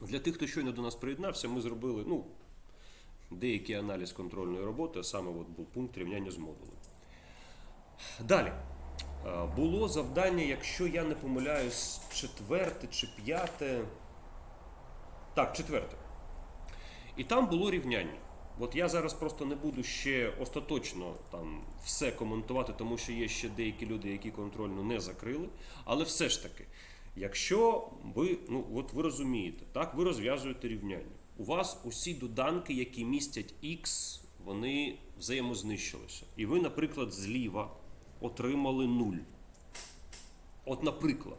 Для тих, хто щойно до нас приєднався, ми зробили ну, деякий аналіз контрольної роботи, а саме от був пункт рівняння з модулем. Далі. Було завдання, якщо я не помиляюсь, четверте чи п'яте. Так, четверте. І там було рівняння. От я зараз просто не буду ще остаточно там все коментувати, тому що є ще деякі люди, які контрольну не закрили. Але все ж таки, якщо ви, ну от ви розумієте, так, ви розв'язуєте рівняння. У вас усі доданки, які містять x, вони взаємознищилися. І ви, наприклад, зліва отримали 0. От, наприклад.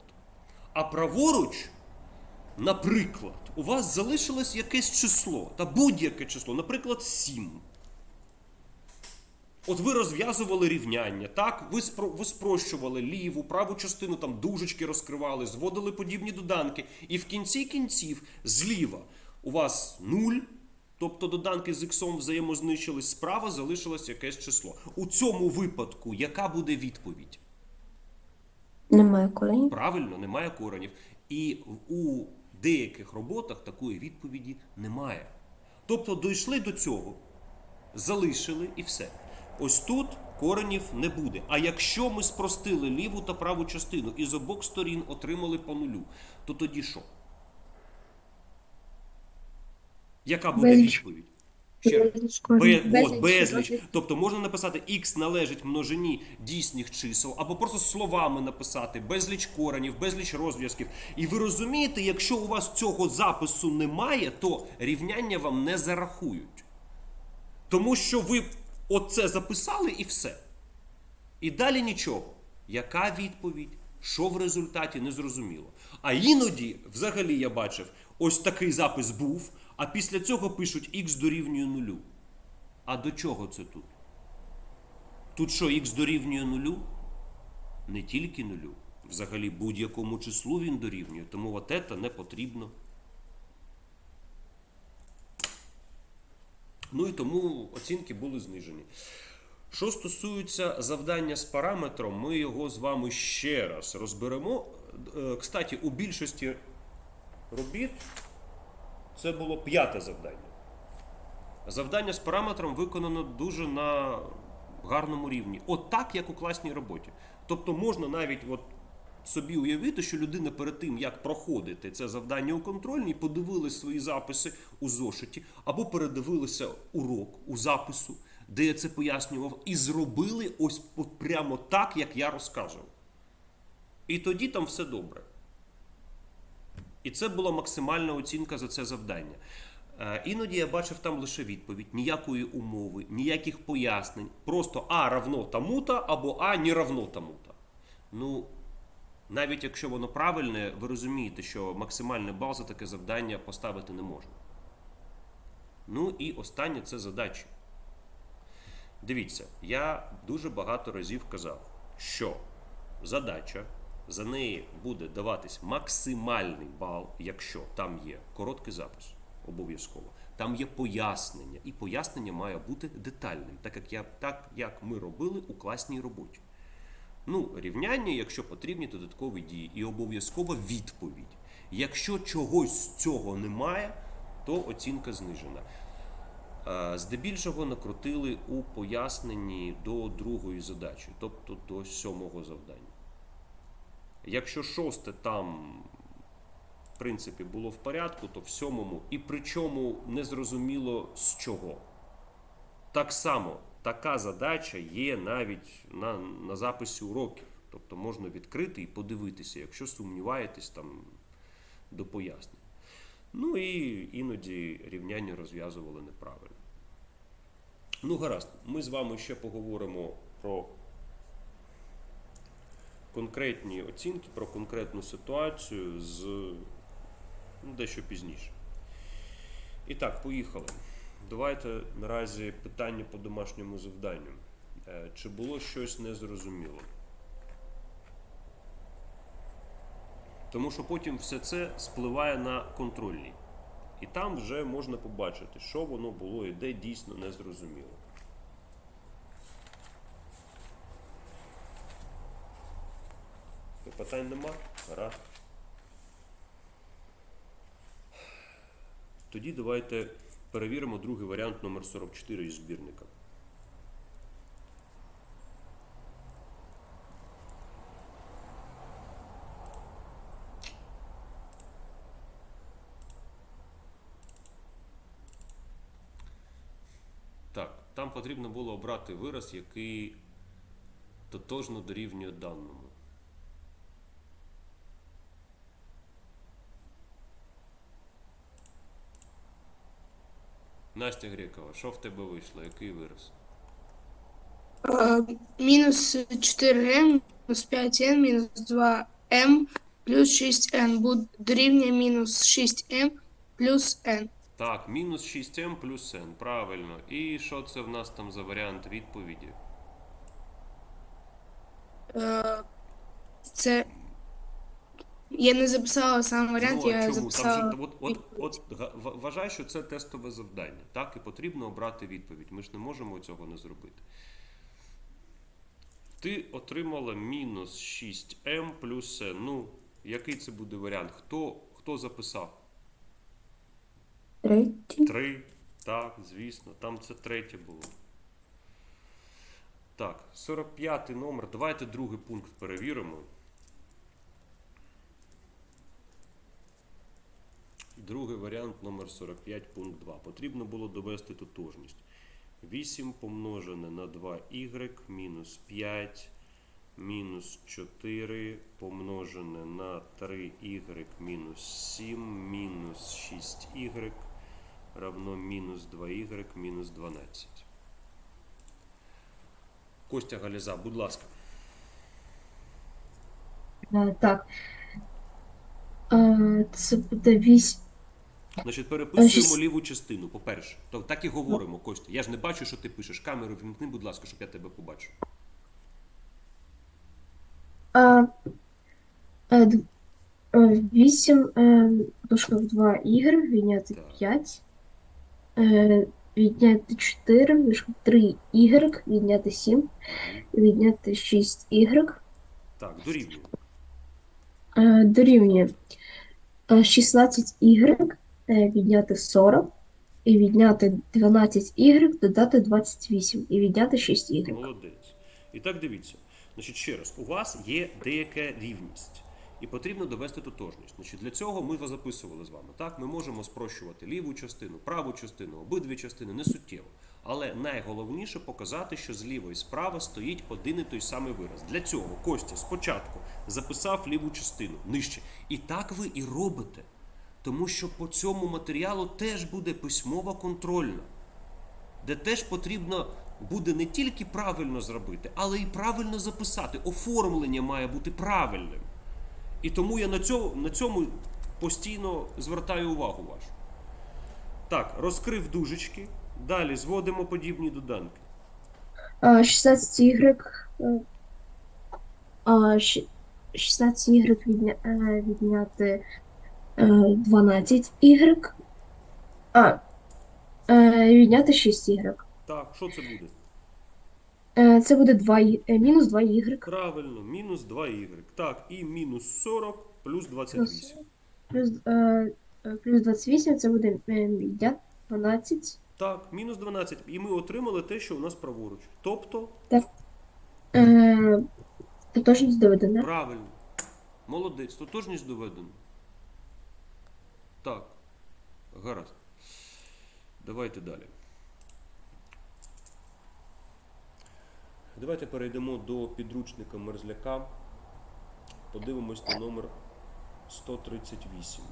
А праворуч Наприклад, у вас залишилось якесь число, та будь-яке число, наприклад, 7. От ви розв'язували рівняння, так? Ви, спро, ви спрощували ліву, праву частину, там дужечки розкривали, зводили подібні доданки. І в кінці кінців зліва у вас 0, тобто доданки з іксом взаємознищились, справа залишилось якесь число. У цьому випадку яка буде відповідь? Немає коренів. Правильно, немає коренів. І у деяких роботах такої відповіді немає. Тобто дійшли до цього, залишили і все. Ось тут коренів не буде. А якщо ми спростили ліву та праву частину і з обох сторін отримали по нулю, то тоді що? Яка буде Безліч. відповідь? Ще раз. Безліч Бе, от, Безліч. безліч. Тобто можна написати x належить множині дійсних чисел, або просто словами написати безліч коренів, безліч розв'язків. І ви розумієте, якщо у вас цього запису немає, то рівняння вам не зарахують. Тому що ви оце записали і все. І далі нічого. Яка відповідь? Що в результаті не зрозуміло. А іноді, взагалі, я бачив, ось такий запис був, а після цього пишуть x дорівнює нулю. А до чого це тут? Тут що, x дорівнює нулю? Не тільки нулю. Взагалі будь-якому числу він дорівнює, тому от це не потрібно. Ну і тому оцінки були знижені. Що стосується завдання з параметром, ми його з вами ще раз розберемо. Е, Кстати, у більшості робіт це було п'яте завдання. Завдання з параметром виконано дуже на гарному рівні. От так, як у класній роботі. Тобто можна навіть от собі уявити, що людина перед тим, як проходити це завдання у контрольній, подивилась свої записи у зошиті, або передивилися урок у запису, де я це пояснював, і зробили ось прямо так, як я розказував. І тоді там все добре. І це була максимальна оцінка за це завдання. Е, Іноді я бачив там лише відповідь, ніякої умови, ніяких пояснень. Просто А равно тому-то або А не равно тому-то. Ну, навіть якщо воно правильне, ви розумієте, що максимальний бал за таке завдання поставити не можна. Ну і останнє це задачі. Дивіться, я дуже багато разів казав, що задача, за неї буде даватись максимальний бал, якщо там є короткий запис, обов'язково. Там є пояснення, і пояснення має бути детальним, так як, я, так як ми робили у класній роботі. Ну, рівняння, якщо потрібні додаткові дії, і обов'язкова відповідь. Якщо чогось з цього немає, то оцінка знижена. Здебільшого накрутили у поясненні до другої задачі, тобто до сьомого завдання. Якщо шосте там, в принципі, було в порядку, то в сьомому, і причому незрозуміло з чого. Так само, така задача є навіть на, на записі уроків. Тобто можна відкрити і подивитися, якщо сумніваєтесь там до пояснень. Ну і іноді рівняння розв'язували неправильно. Ну, гаразд, ми з вами ще поговоримо про конкретні оцінки, про конкретну ситуацію з ну, дещо пізніше. І так, поїхали. Давайте наразі питання по домашньому завданню. Е, Чи було щось незрозуміло? Тому що потім все це спливає на контрольній. І там вже можна побачити, що воно було і де дійсно незрозуміло. Питань нема? Гаразд. Тоді давайте перевіримо другий варіант номер 44 із збірника. Так, там потрібно було обрати вираз, який тотожно дорівнює даному. Настя Грекова, що в тебе вийшло? Який вираз? Е, Мінус 4m, мінус 5n, мінус 2m, плюс 6n буде дорівнює мінус 6m плюс n. Так, мінус 6m плюс n. Правильно. І що це в нас там за варіант відповіді? Е, Це я не записала сам варіант, ну, а я чому? записала. Там же, от, от, от, вважай, що це тестове завдання. Так, і потрібно обрати відповідь. Ми ж не можемо цього не зробити. Ти отримала мінус 6m плюс n. Ну, який це буде варіант? Хто, хто записав? Третій. Три. Так, звісно, там це третє було. Так, 45 номер. Давайте другий пункт перевіримо. Другий варіант номер 45, пункт 2. Потрібно було довести тотожність. 8 помножене на 2y мінус 5 мінус 4 помножене на 3y мінус 7 мінус 6y равно мінус 2y мінус 12. Костя Галіза, будь ласка. Е, Так. Е, Це буде 8. Значить, переписуємо ліву частину, по-перше. То так і говоримо, Костя. Я ж не бачу, що ти пишеш. Камеру вімкни, будь ласка, щоб я тебе побачив. е, 8 дужка в 2 ігр, відняти Так. 5. Відняти 4, дужка 3 ігр, відняти 7, відняти 6 ігр. Так, дорівнює. Е, Дорівнює е, 16 ігр, е, відняти 40. І відняти 12 ігр, додати 28 і відняти 6 ігр. Молодець. І так дивіться. Значить, ще раз, у вас є деяка рівність. І потрібно довести тотожність. Значить, для цього ми записували з вами. Так, ми можемо спрощувати ліву частину, праву частину, обидві частини не суттєво. Але найголовніше показати, що зліва і справа стоїть один і той самий вираз. Для цього Костя спочатку записав ліву частину нижче. І так ви і робите. Тому що по цьому матеріалу теж буде письмова контрольна де теж потрібно буде не тільки правильно зробити, але й правильно записати. Оформлення має бути правильним. І тому я на цьому, на цьому постійно звертаю увагу вашу. Так, розкрив дужечки. Далі зводимо подібні доданки. 16 ігрек. е, а, щ- 16 ігрек відня, е, відняти 12 ігрек. А, е, відняти 6 ігрек. Так, що це буде? Е, Це буде 2, е, мінус 2 ігрек. Правильно, мінус 2y. Так, і мінус 40 плюс 28. Плюс, е, е, плюс 28 це буде е, 12. Так, мінус 12. І ми отримали те, що у нас праворуч. Тобто, Е, Тотожність доведена. Правильно. Молодець. Тотожність доведена. Так. Гаразд. Давайте далі. Давайте перейдемо до підручника мерзляка. Подивимось на номер 138.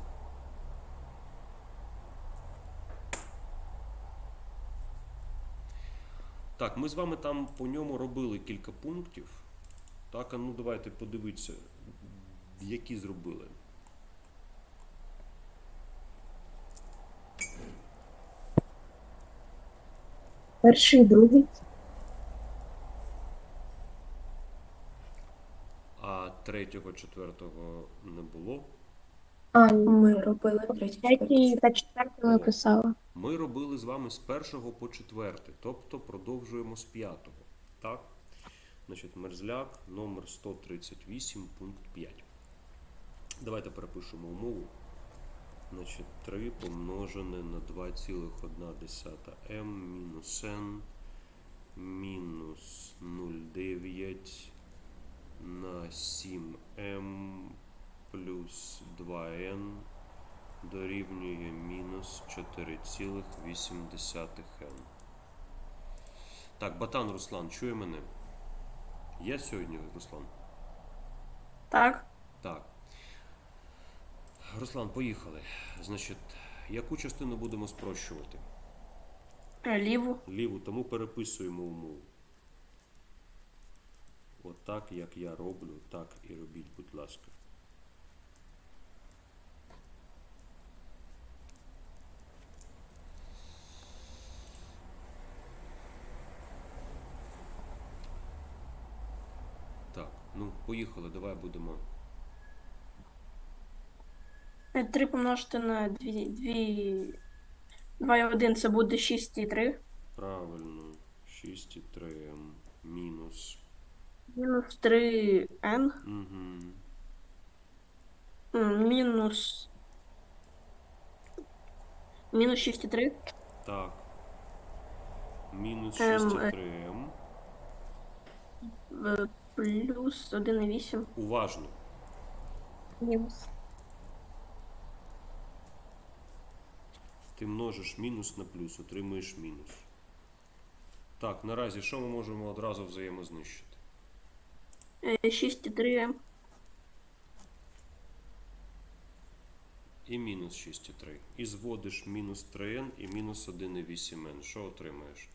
Так, ми з вами там по ньому робили кілька пунктів. Так, а ну давайте подивіться, які зробили. Перший, другий. А третього, четвертого не було. А. Ми робили третій. третій та четвертий ми писала. Ми робили з вами з першого по четвертий, тобто продовжуємо з п'ятого. Так? Значить, мерзляк номер 138, пункт 5. Давайте перепишемо умову. Значить, 3 помножене на 2,1 м мінус n мінус 0,9 на 7m плюс 2n дорівнює мінус 4,8 n. Так, Батан Руслан, чує мене? Є сьогодні Руслан? Так. Так. Руслан, поїхали. Значить, яку частину будемо спрощувати? Ліву. Ліву, тому переписуємо умову. От як я роблю, так і робіть, будь ласка. Так, ну, поїхали, давай будемо. 3 помножити на 2, 2, 2 і 1 це буде 6,3. Правильно. 6,3 м мінус. Мінус 3n. Угу. м, Мінус. Мінус 6,3. Так. Мінус Ем, 6,3 м. е, Плюс 1,8. Уважно. Мінус. Ти множиш мінус на плюс, отримуєш мінус. Так, наразі що ми можемо одразу взаємознищити? 6,3m. І мінус 6,3. І зводиш мінус 3n і мінус 1,8n. Що отримаєш?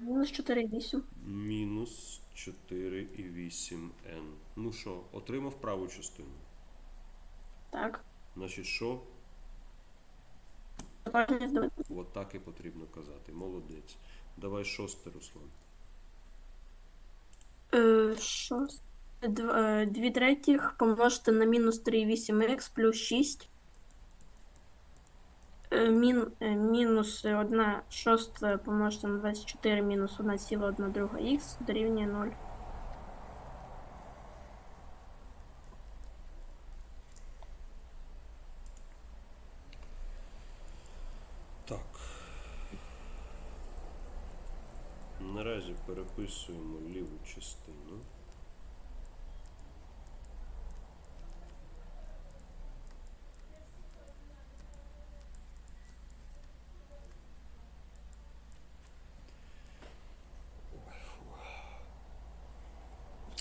Мінус 4,8. Мінус 4,8n. Ну що, отримав праву частину. Так. Значить, що? От так і потрібно казати. Молодець. Давай шосте, Руслан. Е, Що? 2 третіх помножити на мінус 3,8х плюс 6. Е, Мін, е, мінус 1 шоста помножити на 24 мінус 1,1 друга х дорівнює 0. Так. Наразі ліву частину.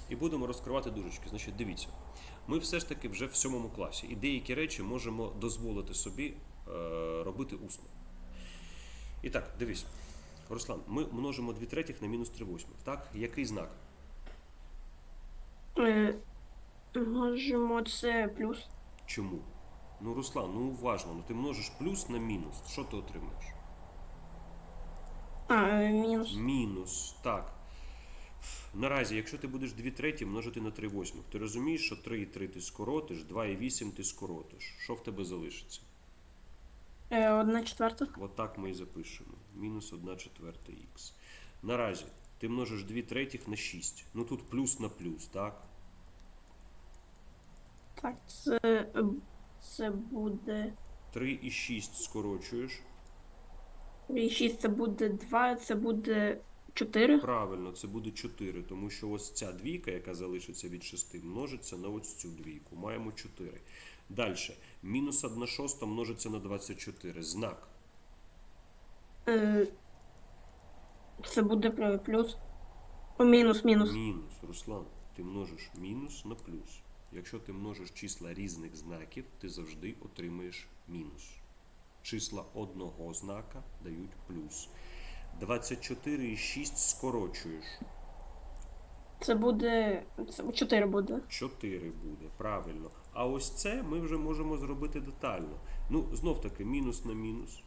І будемо розкривати дужечки. Значить, дивіться, ми все ж таки вже в сьомому класі, і деякі речі можемо дозволити собі е, робити усно. І так, дивись. Руслан, ми множимо 2 третіх на мінус 3 восьмих. Так? Який знак? Е, Можемо це плюс. Чому? Ну, Руслан, ну уважно, ну ти множиш плюс на мінус. Що ти отримаєш? А, е, мінус. Мінус, так. Наразі, якщо ти будеш 2 треті множити на 3 восьмих, ти розумієш, що 3 і 3 ти скоротиш, 2 і 8 ти скоротиш. Що в тебе залишиться? Е, Одна четверта. От так ми і запишемо. Мінус 1 четверта х. Наразі ти множиш 2 третіх на 6. Ну тут плюс на плюс, так? Так, це, це буде 3 і 6 скорочуєш. І 6 це буде 2, це буде 4. Правильно, це буде 4, тому що ось ця двійка, яка залишиться від 6, множиться на ось цю двійку. Маємо 4. Далі. Мінус 1 шоста множиться на 24. Знак. Е, Це буде пл- плюс. Мінус, мінус. Мінус. Руслан, ти множиш мінус на плюс. Якщо ти множиш числа різних знаків, ти завжди отримаєш мінус. Числа одного знака дають плюс. 24 і 6 скорочуєш. Це буде. Це 4 буде. 4 буде, правильно. А ось це ми вже можемо зробити детально. Ну, знов таки, мінус на мінус,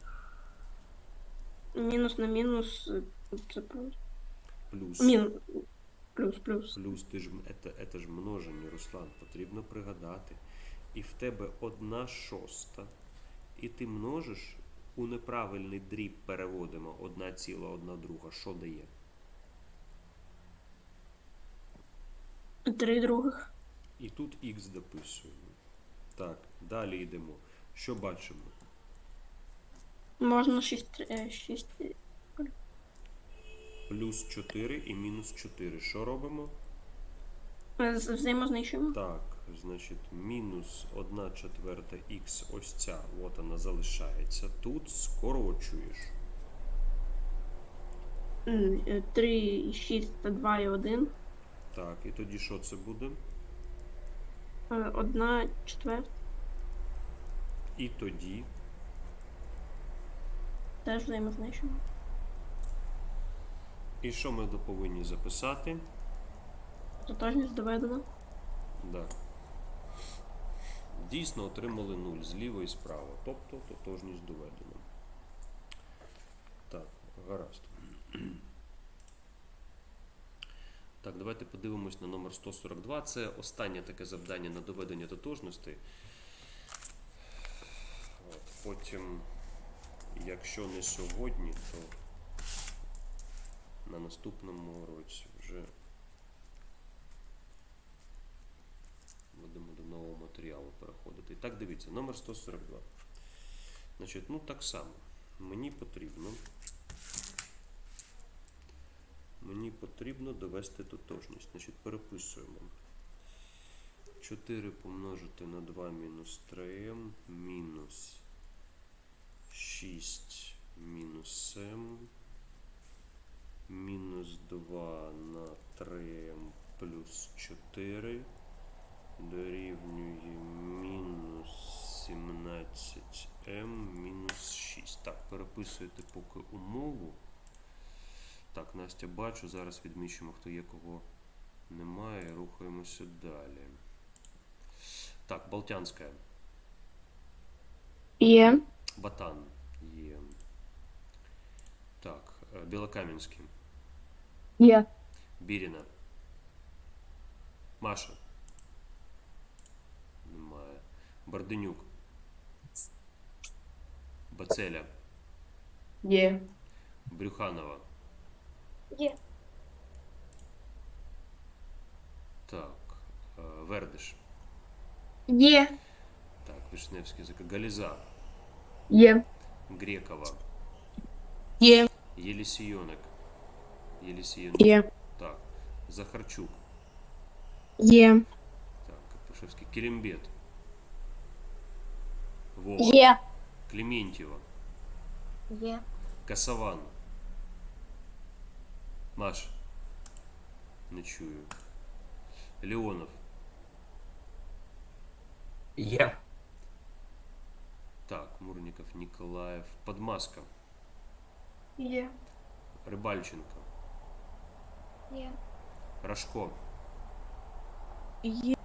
Мінус на мінус. Це плюс. плюс. Мін. Плюс, плюс. Плюс ти ж це, це ж множення, Руслан, потрібно пригадати. І в тебе одна шоста. І ти множиш у неправильний дріб переводимо одна ціла, одна друга. Що дає? 3 других. І тут х дописуємо. Так, далі йдемо. Що бачимо? Можна 6, 6 Плюс 4 і мінус 4. Що робимо? взаємознищуємо. Так, значить, мінус 1 четверта х, ось ця, от вона залишається. Тут скорочуєш. 3, 6 2 і 1. Так, і тоді що це буде? 1 четверта. І тоді Теж взаємознищуємо. І що ми повинні записати? Тотожність доведена. Да. Дійсно отримали 0 зліва і справа. Тобто тотожність доведена. Так, гаразд. Так, давайте подивимось на номер 142. Це останнє таке завдання на доведення тотожності. От, потім, якщо не сьогодні, то на наступному році вже будемо до нового матеріалу переходити. І так, дивіться, номер 142. Значить, ну так само. Мені потрібно. Мені потрібно довести тотожність. Значить, переписуємо. 4 помножити на 2 мінус 3 мінус 6 мінус 7 мінус 2 на 3 плюс 4 дорівнює мінус 17m мінус 6. Так, переписуєте поки умову. Так, Настя, бачу, зараз відмічимо, хто є, кого немає. Рухаємося далі. Так, Балтянська. Є. Батан є. Так, е, Білокам'янський. Є. Біріна. Маша. Немає. Барденюк. Бацеля. Є. Брюханова. Є. Так. е, Вердиш. Є. Так, Вишневський язик. Галіза. Є. Грекова. Є. Єлісійоник. Єлісійоник. Є. Так. Захарчук. Є. Так, Капушевський. Керембет. Вова. Є. Клементьєва. Є. Касаван. Маш. Не чую. Леонов. Є. Так, Мурников, Николаев. Подмаска. Є. Рибальченко. Є. Рожко. Є.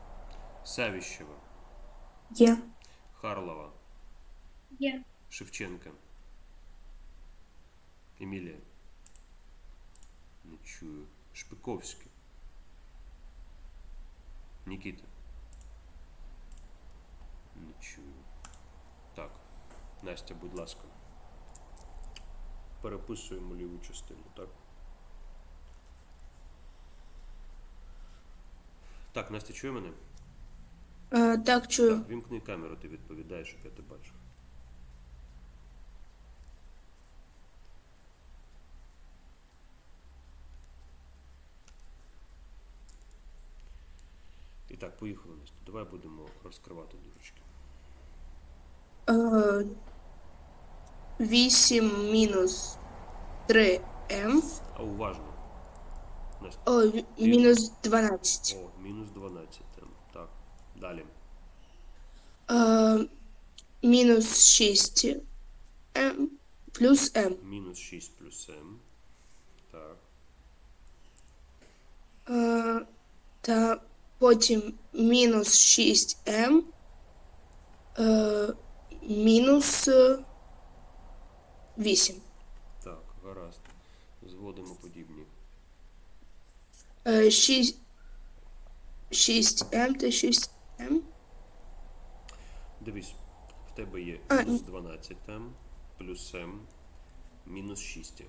Савищева. Є. Харлова. Є. Шевченко. Емілія. Не чую. Шпиковський. Нікіта. Не чую. Так. Настя, будь ласка. Переписуємо ліву частину, так? Так, Настя, чує мене? Е, так, чую. Так, вімкни камеру, ти відповідаєш, щоб я тебе бачив. І так, поїхали, Настя. Давай будемо розкривати дужечки. Е, 8 мінус 3m. А уважно. Настя. О, мінус 12. О, мінус 12. там. Так, далі. Е, мінус 6 m плюс m. Мінус 6 плюс 7. Так. Е, та потім мінус 6m е, мінус е, 8. Так, гаразд. Зводимо подібні. Е, 6, 6m та 6m. Дивись, в тебе є А, мінус 12 там, плюс 7, мінус 6.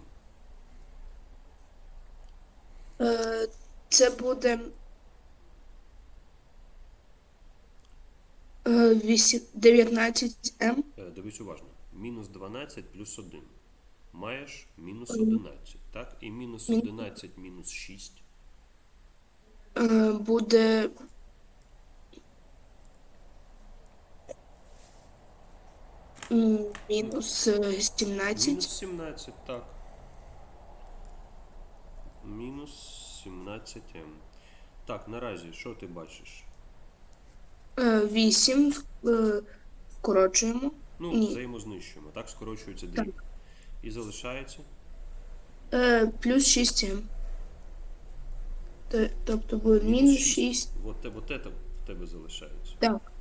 Е, це буде Е, вісім- 19М. Е, Дивись уважно. Мінус 12 плюс 1. Маєш мінус 11. Так? І мінус 11 мінус 6. Е, буде мінус е, 17. Мінус 17, так. Мінус 17М. Так, наразі, що ти бачиш? Е, 8 е, скорочуємо. Ну, Ні. взаємознищуємо. Так, скорочується дріб. І залишається. Е, плюс 7М. Тобто буде мінус 6. От, те- от це в тебе залишається. Так.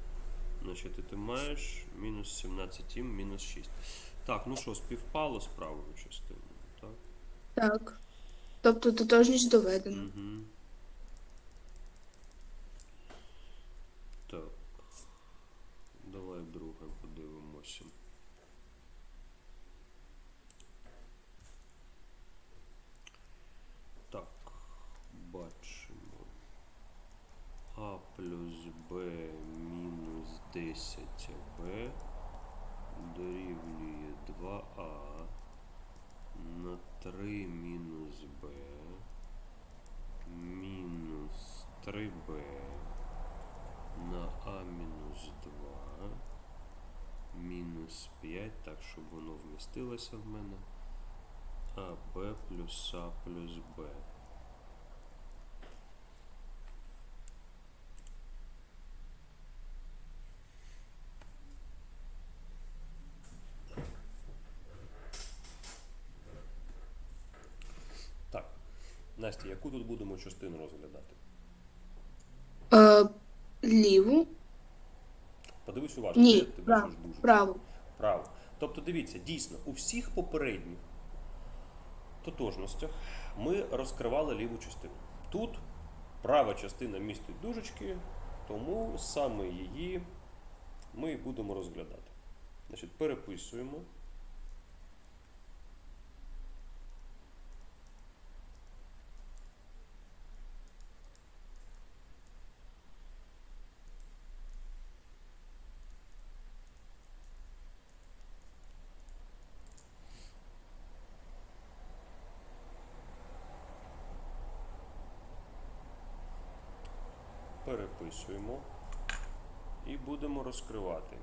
Значить, ти маєш мінус 17 мінус 6. Так, ну що, співпало з правою частиною. Так. Так. Тобто тотожність доведена. Угу. Так. Давай друге подивимося. Так, бачимо. А Б мінус 10Б дорівнює 2А на 3 мінус Б мінус 3b на а мінус 2 мінус 5, так, щоб воно вмістилося в мене. А b плюс а плюс b. Так. Настя, яку тут будемо частину розглядати? Е, ліву. Подивись уважно, Ні, ти, право. бачиш дуже. Право. Право. Тобто, дивіться, дійсно, у всіх попередніх тотожностях ми розкривали ліву частину. Тут права частина містить дужечки, тому саме її ми і будемо розглядати. Значить, переписуємо. Переписуємо і будемо розкривати.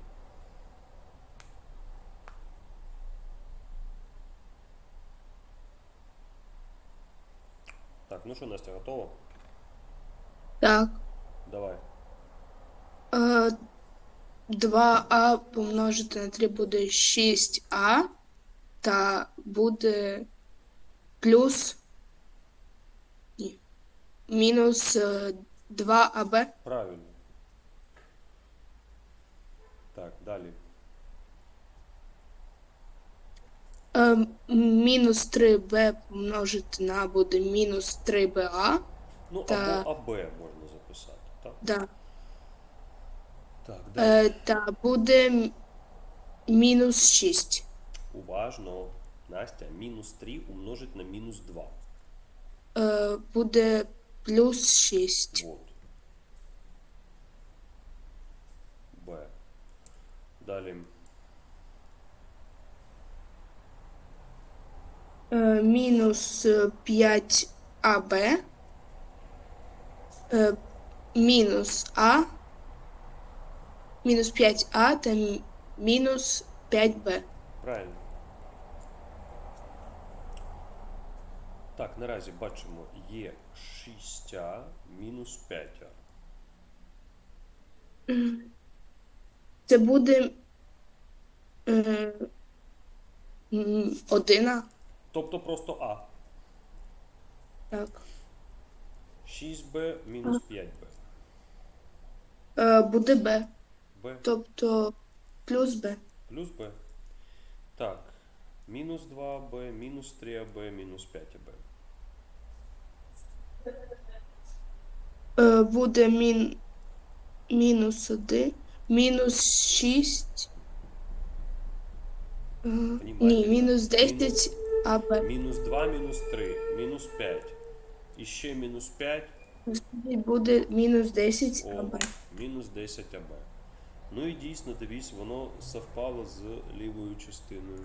Так, ну що, Настя, готова? Так. Давай. Е, 2а помножити на 3 буде 6а. Та буде плюс. Ні. Мінус е, 2аб. Правильно. Так, далі. Е, мінус 3b помножити на буде мінус 3ba. Ну, Та- або АБ можна записати. Так, Да. так далі. Е, та буде мінус 6. Уважно. Настя, мінус 3 умножить на мінус 2. Е, буде плюс 6. Вот. Б. Далі. Е, мінус 5аб. Е, мінус а. Мінус 5а та м- мінус 5б. Правильно. Так, наразі бачимо, є 6а мінус 5а. Це буде е, 1. Тобто просто А. Так. 6b мінус 5b. Е, буде б. b Тобто плюс б. плюс b. Так. Мінус 2b, мінус 3ab, мінус 5ab. Буде мін, мінус 1, мінус 6. Е, ні, мінус 10 Мінус- АБ. Мінус 2, мінус 3, мінус 5. І ще мінус 5. Буде мінус 10 АБ. мінус 10 АБ. Ну і дійсно, дивись, воно совпало з лівою частиною.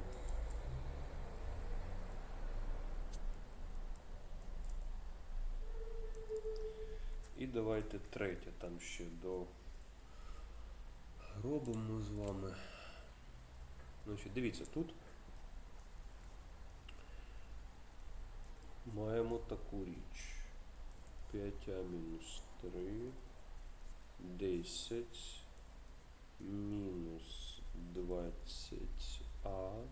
І давайте третє там ще до робимо з вами. Значить, дивіться, тут маємо таку річ. 5а мінус 3, 10, мінус 20а,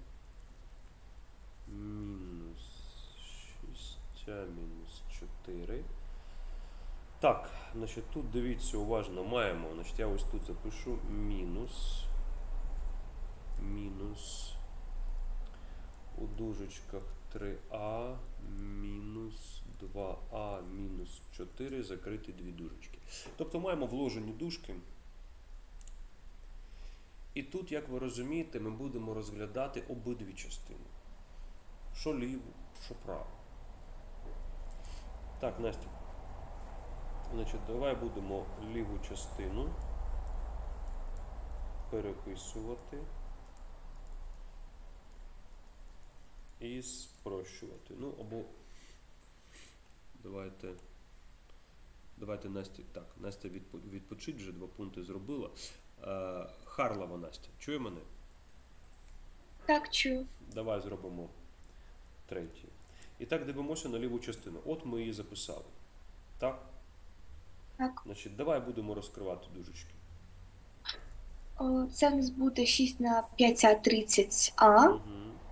мінус 6а мінус 4. Так, значить, тут дивіться уважно, маємо, значить, я ось тут запишу мінус, мінус у дужечках 3а мінус 2а мінус 4 закриті дві дужечки. Тобто маємо вложені дужки. І тут, як ви розумієте, ми будемо розглядати обидві частини. Що ліву, що праву. Так, Настя. Значить, давай будемо ліву частину переписувати і спрощувати. Ну, або давайте. Давайте Настя. Так, Настя відпочить, вже два пункти зробила. Е, Харлова Настя, чує мене? Так, чую. Давай зробимо третє. І так дивимося на ліву частину. От ми її записали. Так? Так. Значить, давай будемо розкривати дужечки. О, Це в нас буде 6 на 5 30 а Угу.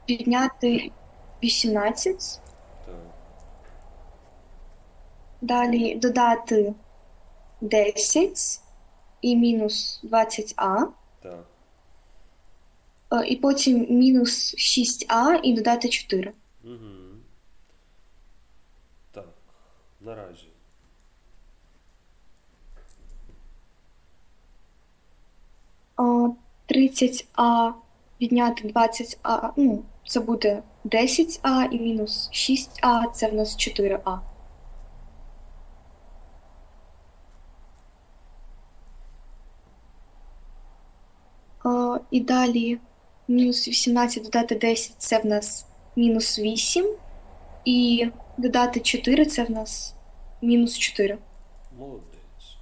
підняти 18, Так. далі додати 10 і мінус 20а, Так. е, і потім мінус 6а і додати 4. Угу. Так. Наразі. 30а відняти 20а, ну, це буде 10а і мінус 6а, це в нас 4а. О, і далі мінус 18 додати 10 це в нас мінус 8. І додати 4 це в нас мінус 4. Молодець.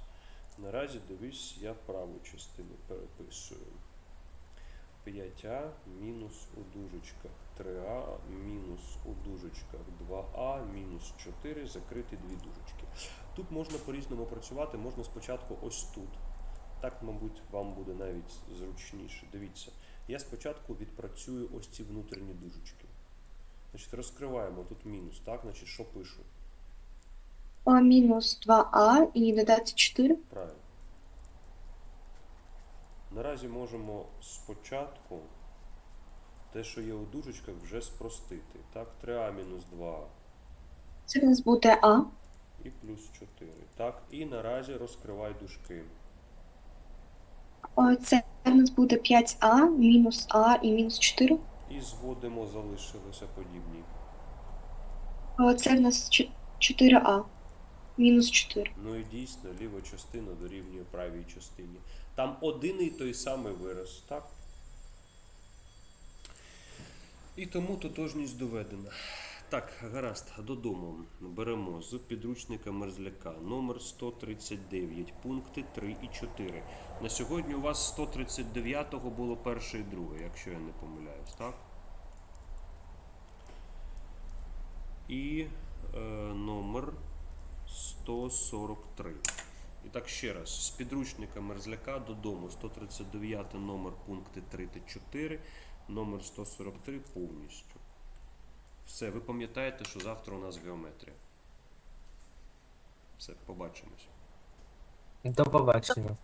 Наразі дивись, я праву частину переписую. 5а мінус у дужечках 3а мінус у дужечках 2а мінус 4 закрити дві дужечки. Тут можна по-різному працювати, можна спочатку ось тут. Так, мабуть, вам буде навіть зручніше. Дивіться, я спочатку відпрацюю ось ці внутрішні дужечки. Значить, розкриваємо тут мінус, так? Значить, що пишу? О, мінус 2а і додати 4. Правильно. Наразі можемо спочатку те, що є у дужечках, вже спростити. Так, 3а мінус 2 Це в нас буде а. і плюс 4. Так, і наразі розкривай дужки. О, Це в нас буде 5а, мінус а і мінус 4. І зводимо, залишилися подібні. О, Це в нас 4а, мінус 4. Ну і дійсно, ліва частина дорівнює правій частині. Там один і той самий вираз, так? І тому тотожність доведена. Так, гаразд, додому беремо з підручника мерзляка номер 139, пункти 3 і 4. На сьогодні у вас 139-го було перше і друге, якщо я не помиляюсь, так? І е, номер 143. І так ще раз, з підручника мерзляка додому 139 номер пункти 3 та 4, номер 143 повністю. Все, ви пам'ятаєте, що завтра у нас геометрія. Все, побачимось. До побачення.